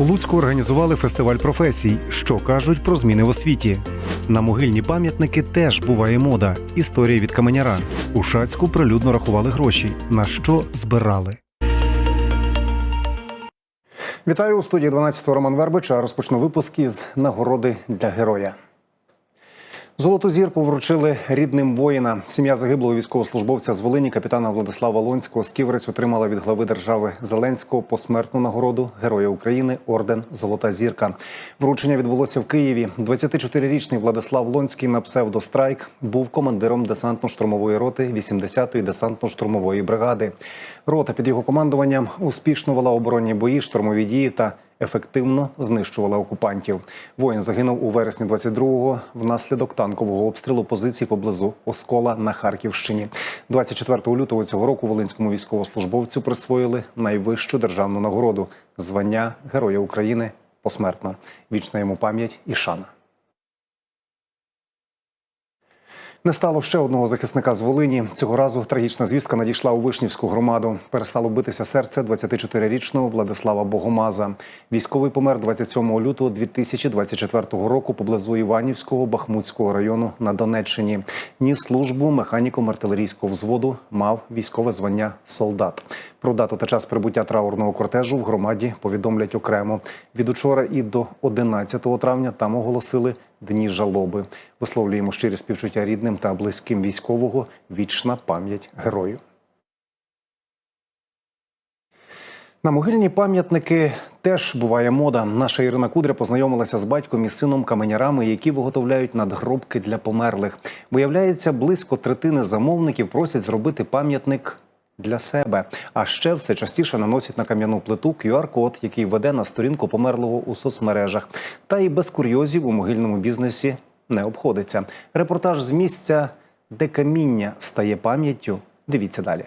У Луцьку організували фестиваль професій, що кажуть про зміни в освіті. На могильні пам'ятники теж буває мода. Історія від каменяра. У Шацьку прилюдно рахували гроші, на що збирали. Вітаю у студії 12-го Роман Вербича. Розпочну випуск із нагороди для героя. Золоту зірку вручили рідним воїна. Сім'я загиблого військовослужбовця з Волині, капітана Владислава Лонського з Ківерець отримала від глави держави Зеленського посмертну нагороду Героя України орден Золота зірка. Вручення відбулося в Києві. 24-річний Владислав Лонський на псевдострайк був командиром десантно-штурмової роти 80-ї десантно-штурмової бригади. Рота під його командуванням успішно вела оборонні бої, штурмові дії та ефективно знищувала окупантів. Воїн загинув у вересні 22-го внаслідок танкового обстрілу позицій поблизу Оскола на Харківщині. 24 лютого цього року волинському військовослужбовцю присвоїли найвищу державну нагороду звання Героя України посмертно. Вічна йому пам'ять і шана. Не стало ще одного захисника з Волині. Цього разу трагічна звістка надійшла у Вишнівську громаду. Перестало битися серце 24-річного Владислава Богомаза. Військовий помер 27 лютого 2024 року поблизу Іванівського Бахмутського району на Донеччині. Ніс службу механіком артилерійського взводу, мав військове звання солдат. Про дату та час прибуття траурного кортежу в громаді повідомлять окремо. Від учора і до 11 травня там оголосили дні жалоби. Висловлюємо щирі співчуття рідним та близьким військового. Вічна пам'ять герою. На могильні пам'ятники теж буває мода. Наша Ірина Кудря познайомилася з батьком і сином каменярами, які виготовляють надгробки для померлих. Виявляється, близько третини замовників просять зробити пам'ятник для себе. А ще все частіше наносять на кам'яну плиту QR-код, який веде на сторінку померлого у соцмережах. Та і без курйозів у могильному бізнесі не обходиться. Репортаж з місця, де каміння стає пам'яттю. Дивіться далі.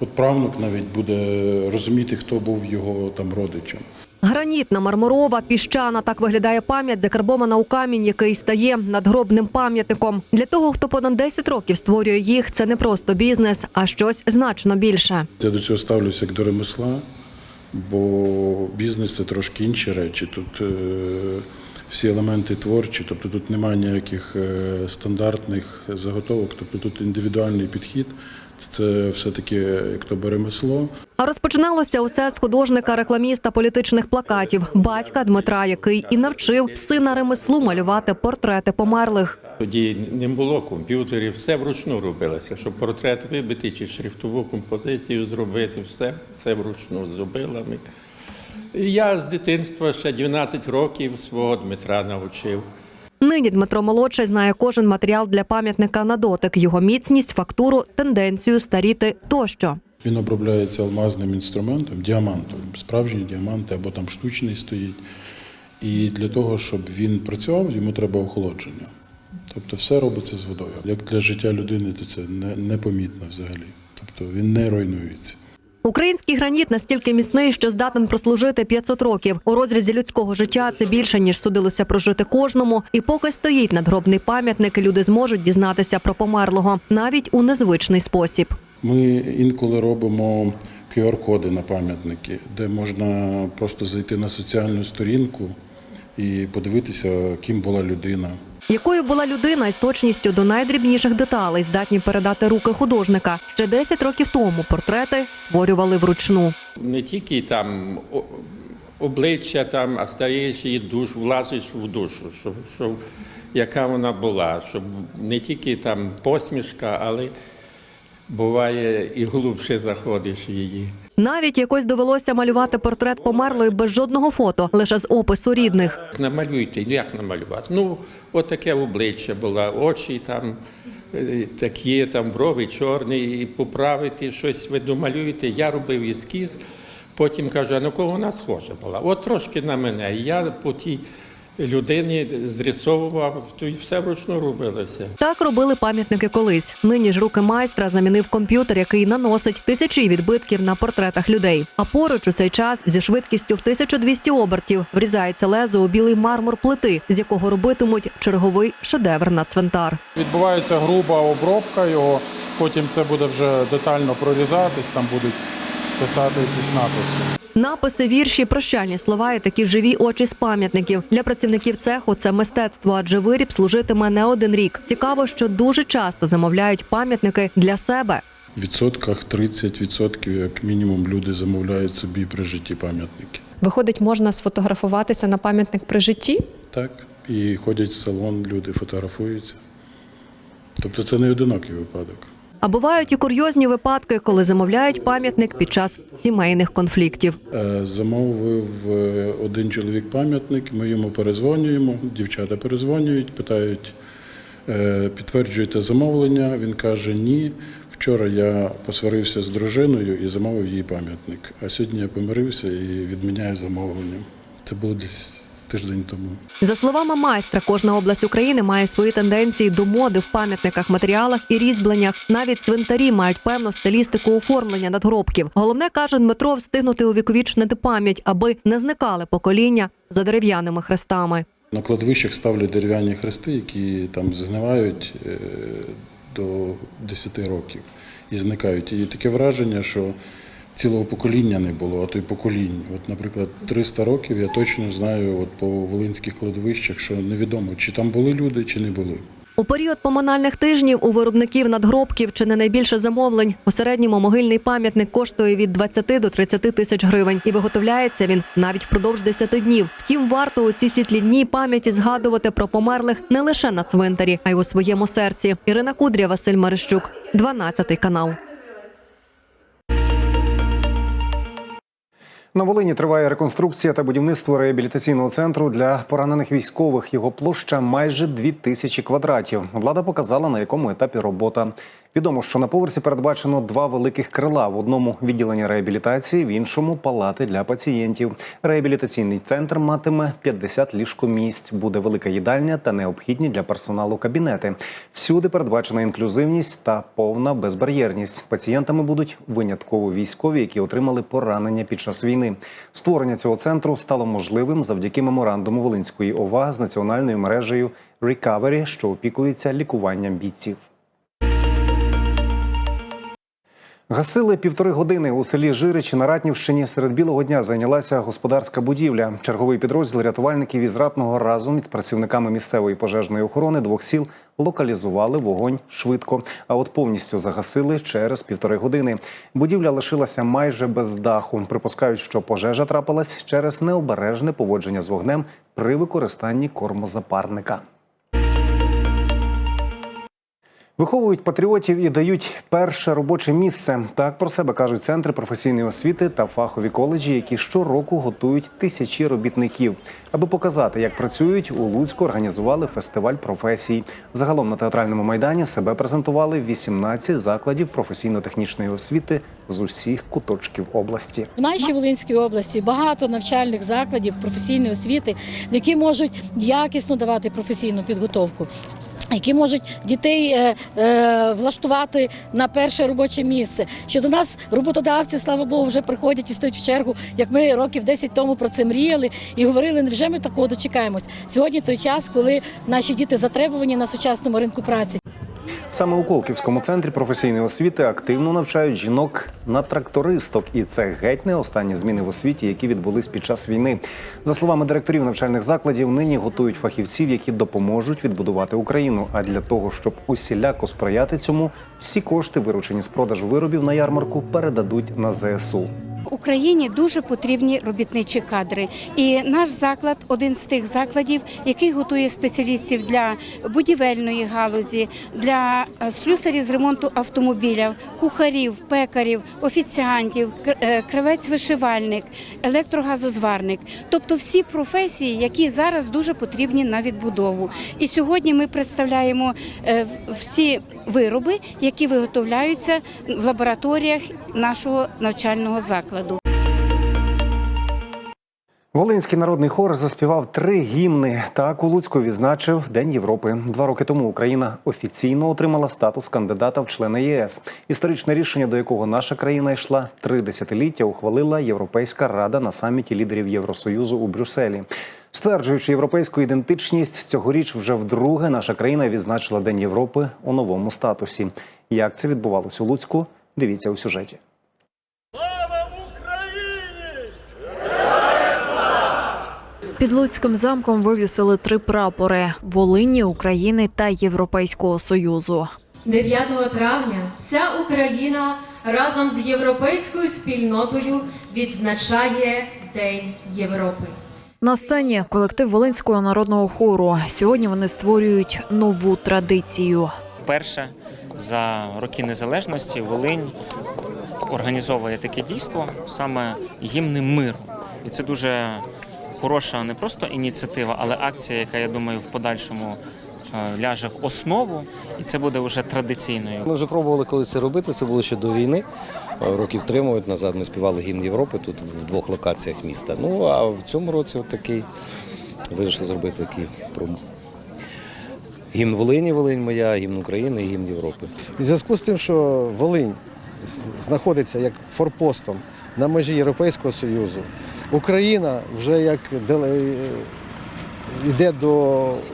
От правнук навіть буде розуміти, хто був його там родичем. Гранітна, мармурова, піщана так виглядає пам'ять, закарбована у камінь, який стає надгробним пам'ятником. Для того, хто понад 10 років створює їх, це не просто бізнес, а щось значно більше. Я до цього ставлюся як до ремесла, бо бізнес це трошки інші речі. Тут е, всі елементи творчі, тобто тут немає ніяких е, стандартних заготовок, тобто тут індивідуальний підхід. Це все-таки як то би ремесло. А розпочиналося усе з художника, рекламіста політичних плакатів, батька Дмитра, який і навчив сина ремеслу малювати портрети померлих. Тоді не було комп'ютерів, все вручну робилося, щоб портрет вибити чи шрифтову композицію зробити, все, все вручну зробила. ми. Я з дитинства ще 12 років свого Дмитра навчив. Нині Дмитро молодший знає кожен матеріал для пам'ятника на дотик, його міцність, фактуру, тенденцію старіти тощо. Він обробляється алмазним інструментом, діамантовим, справжній діамант або там штучний стоїть. І для того, щоб він працював, йому треба охолодження. Тобто все робиться з водою. Як для життя людини, то це не, непомітно взагалі. Тобто він не руйнується. Український граніт настільки міцний, що здатен прослужити 500 років. У розрізі людського життя це більше ніж судилося прожити кожному. І поки стоїть надгробний пам'ятник, люди зможуть дізнатися про померлого навіть у незвичний спосіб. Ми інколи робимо QR-коди на пам'ятники, де можна просто зайти на соціальну сторінку і подивитися, ким була людина. Якою була людина із точністю до найдрібніших деталей, здатні передати руки художника. Ще 10 років тому портрети створювали вручну. Не тільки там обличчя, там, а стаєш і душ, влазиш в душу, щоб, щоб, яка вона була, щоб не тільки там посмішка, але буває і глибше заходиш її. Навіть якось довелося малювати портрет померлої без жодного фото, лише з опису рідних. Намалюйте, ну як намалювати? Ну, от обличчя було, очі там е, такі, там брови чорні, і поправити щось ви домалюєте. Я робив ескіз, потім кажу, а на кого вона схожа була? От трошки на мене. Я по тій людині зрисовував, то й все вручну робилося. Так робили пам'ятники колись. Нині ж руки майстра замінив комп'ютер, який наносить тисячі відбитків на портретах людей. А поруч у цей час зі швидкістю в 1200 обертів врізається лезо у білий мармур плити, з якого робитимуть черговий шедевр на цвинтар. Відбувається груба обробка його, потім це буде вже детально прорізатись, там будуть писати якісь написи. Написи, вірші, прощальні слова і такі живі очі з пам'ятників для працівників цеху. Це мистецтво, адже виріб служитиме не один рік. Цікаво, що дуже часто замовляють пам'ятники для себе. В відсотках 30% як мінімум люди замовляють собі при житті пам'ятники. Виходить, можна сфотографуватися на пам'ятник при житті. Так, і ходять в салон, люди фотографуються. Тобто це не одинокий випадок. А бувають і курйозні випадки, коли замовляють пам'ятник під час сімейних конфліктів. Е, Замовив е, один чоловік пам'ятник, ми йому перезвонюємо, дівчата перезвонюють, питають, е, підтверджуєте замовлення. Він каже: ні. Вчора я посварився з дружиною і замовив їй пам'ятник. А сьогодні я помирився і відміняю замовлення. Це було десь тиждень тому. За словами майстра, кожна область України має свої тенденції до моди в пам'ятниках, матеріалах і різьбленнях. Навіть цвинтарі мають певну стилістику оформлення надгробків. Головне каже Дмитро встигнути увіковічнити пам'ять, аби не зникали покоління за дерев'яними хрестами. На кладовищах ставлять дерев'яні хрести, які там згнивають е, до 10 років і зникають. І таке враження, що цілого покоління не було, а то й поколінь. От, наприклад, 300 років я точно знаю от по волинських кладовищах, що невідомо, чи там були люди, чи не були. У період поминальних тижнів у виробників надгробків чи не найбільше замовлень. У середньому могильний пам'ятник коштує від 20 до 30 тисяч гривень, і виготовляється він навіть впродовж 10 днів. Втім, варто у ці світлі дні пам'яті згадувати про померлих не лише на цвинтарі, а й у своєму серці. Ірина Кудря, Василь Марищук, 12 канал. На Волині триває реконструкція та будівництво реабілітаційного центру для поранених військових. Його площа майже дві тисячі квадратів. Влада показала на якому етапі робота. Відомо, що на поверсі передбачено два великих крила: в одному відділення реабілітації, в іншому палати для пацієнтів. Реабілітаційний центр матиме 50 ліжкомісць. Буде велика їдальня та необхідні для персоналу кабінети. Всюди передбачена інклюзивність та повна безбар'єрність. Пацієнтами будуть винятково військові, які отримали поранення під час війни. Створення цього центру стало можливим завдяки меморандуму Волинської ОВА з національною мережею Recovery, що опікується лікуванням бійців. Гасили півтори години у селі Жиричі на Ратнівщині. Серед білого дня зайнялася господарська будівля. Черговий підрозділ рятувальників із ратного разом із працівниками місцевої пожежної охорони двох сіл локалізували вогонь швидко. А от повністю загасили через півтори години. Будівля лишилася майже без даху. Припускають, що пожежа трапилась через необережне поводження з вогнем при використанні кормозапарника. Виховують патріотів і дають перше робоче місце. Так про себе кажуть центри професійної освіти та фахові коледжі, які щороку готують тисячі робітників. Аби показати, як працюють, у Луцьку організували фестиваль професій. Загалом на театральному майдані себе презентували 18 закладів професійно-технічної освіти з усіх куточків області. В нашій Волинській області багато навчальних закладів професійної освіти, які можуть якісно давати професійну підготовку. Які можуть дітей е, е, влаштувати на перше робоче місце. Що до нас роботодавці, слава Богу, вже приходять і стоять в чергу. Як ми років 10 тому про це мріяли і говорили, невже ми такого дочекаємось. Сьогодні той час, коли наші діти затребувані на сучасному ринку праці. Саме у Колківському центрі професійної освіти активно навчають жінок на трактористок, і це геть не останні зміни в освіті, які відбулись під час війни. За словами директорів навчальних закладів, нині готують фахівців, які допоможуть відбудувати Україну. А для того, щоб усіляко сприяти цьому, всі кошти, виручені з продажу виробів на ярмарку, передадуть на ЗСУ. Україні дуже потрібні робітничі кадри, і наш заклад один з тих закладів, який готує спеціалістів для будівельної галузі, для е, слюсарів з ремонту автомобілів, кухарів, пекарів, офіціантів, кр- е, електрогазозварник тобто всі професії, які зараз дуже потрібні на відбудову. І сьогодні ми представляємо е, всі вироби, які виготовляються в лабораторіях нашого навчального закладу. Волинський народний хор заспівав три гімни. Так у Луцьку відзначив День Європи. Два роки тому Україна офіційно отримала статус кандидата в члени ЄС. Історичне рішення, до якого наша країна йшла три десятиліття, ухвалила Європейська рада на саміті лідерів Євросоюзу у Брюсселі. Стверджуючи європейську ідентичність, цьогоріч вже вдруге наша країна відзначила День Європи у новому статусі. Як це відбувалося у Луцьку? Дивіться у сюжеті. Під Луцьким замком вивісили три прапори Волині, України та Європейського Союзу. 9 травня вся Україна разом з європейською спільнотою відзначає День Європи. На сцені колектив Волинського народного хору. Сьогодні вони створюють нову традицію. Вперше за роки незалежності Волинь організовує таке дійство, саме гімни миру. І це дуже хороша не просто ініціатива, але акція, яка я думаю, в подальшому е, ляже в основу, і це буде вже традиційною. Ми вже пробували колись це робити. Це було ще до війни. Е, Років три мабуть, назад ми співали гімн Європи тут в двох локаціях міста. Ну а в цьому році от такий вирішили зробити такий про гімн Волині, Волинь моя, гімн України і гімн Європи. В зв'язку з тим, що Волинь знаходиться як форпостом на межі Європейського Союзу, Україна вже як йде до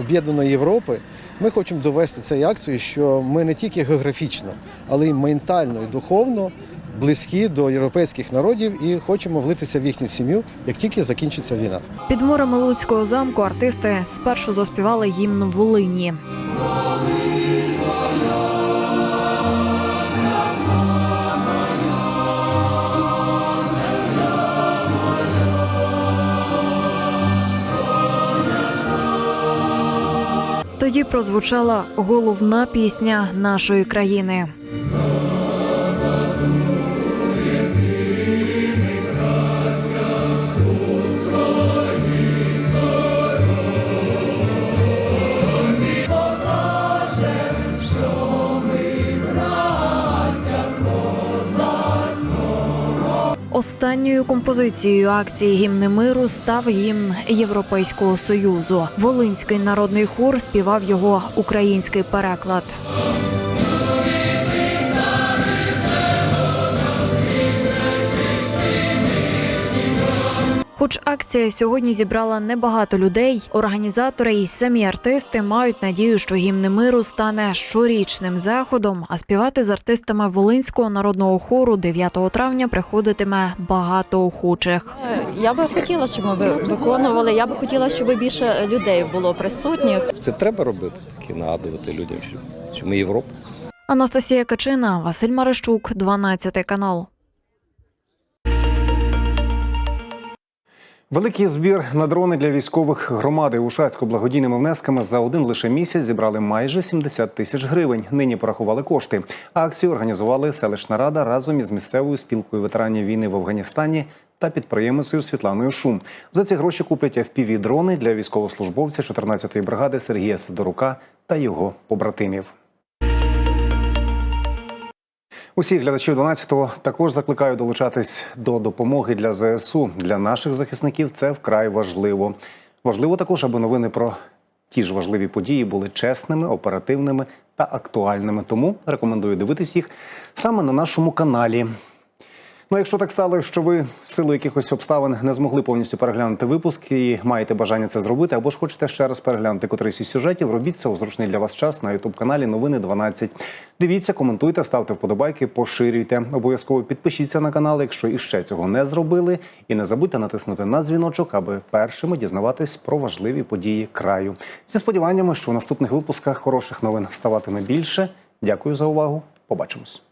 об'єднаної Європи, ми хочемо довести цією акцією, що ми не тільки географічно, але й ментально і духовно близькі до європейських народів і хочемо влитися в їхню сім'ю, як тільки закінчиться війна. Під мурами Луцького замку артисти спершу заспівали гімн Волині. Тоді прозвучала головна пісня нашої країни. Останньою композицією акції гімни миру став гімн Європейського союзу. Волинський народний хор співав його український переклад. Хоч акція сьогодні зібрала небагато людей, організатори і самі артисти мають надію, що гімни миру стане щорічним заходом, а співати з артистами Волинського народного хору 9 травня приходитиме багато охочих. Я би хотіла, щоб ми ви- виконували. Я би хотіла, щоб більше людей було присутніх. Це треба робити, такі нагадувати людям, що, що ми Європа. Анастасія Качина, Василь Марищук, 12 канал. Великий збір на дрони для військових громади Ушацько благодійними внесками за один лише місяць зібрали майже 70 тисяч гривень. Нині порахували кошти. Акцію організували селищна рада разом із місцевою спілкою ветеранів війни в Афганістані та підприємицею Світланою Шум. За ці гроші куплять fpv дрони для військовослужбовця 14-ї бригади Сергія Сидорука та його побратимів. Усіх глядачів 12-го також закликаю долучатись до допомоги для ЗСУ. Для наших захисників це вкрай важливо. Важливо також, аби новини про ті ж важливі події були чесними, оперативними та актуальними. Тому рекомендую дивитись їх саме на нашому каналі. Ну, якщо так стало, що ви в силу якихось обставин не змогли повністю переглянути випуск і маєте бажання це зробити, або ж хочете ще раз переглянути котрийсь із сюжетів, робіть це у зручний для вас час на ютуб каналі Новини 12. Дивіться, коментуйте, ставте вподобайки, поширюйте. Обов'язково підпишіться на канал, якщо іще цього не зробили. І не забудьте натиснути на дзвіночок, аби першими дізнаватись про важливі події краю. Зі сподіваннями, що у наступних випусках хороших новин ставатиме більше. Дякую за увагу. Побачимось.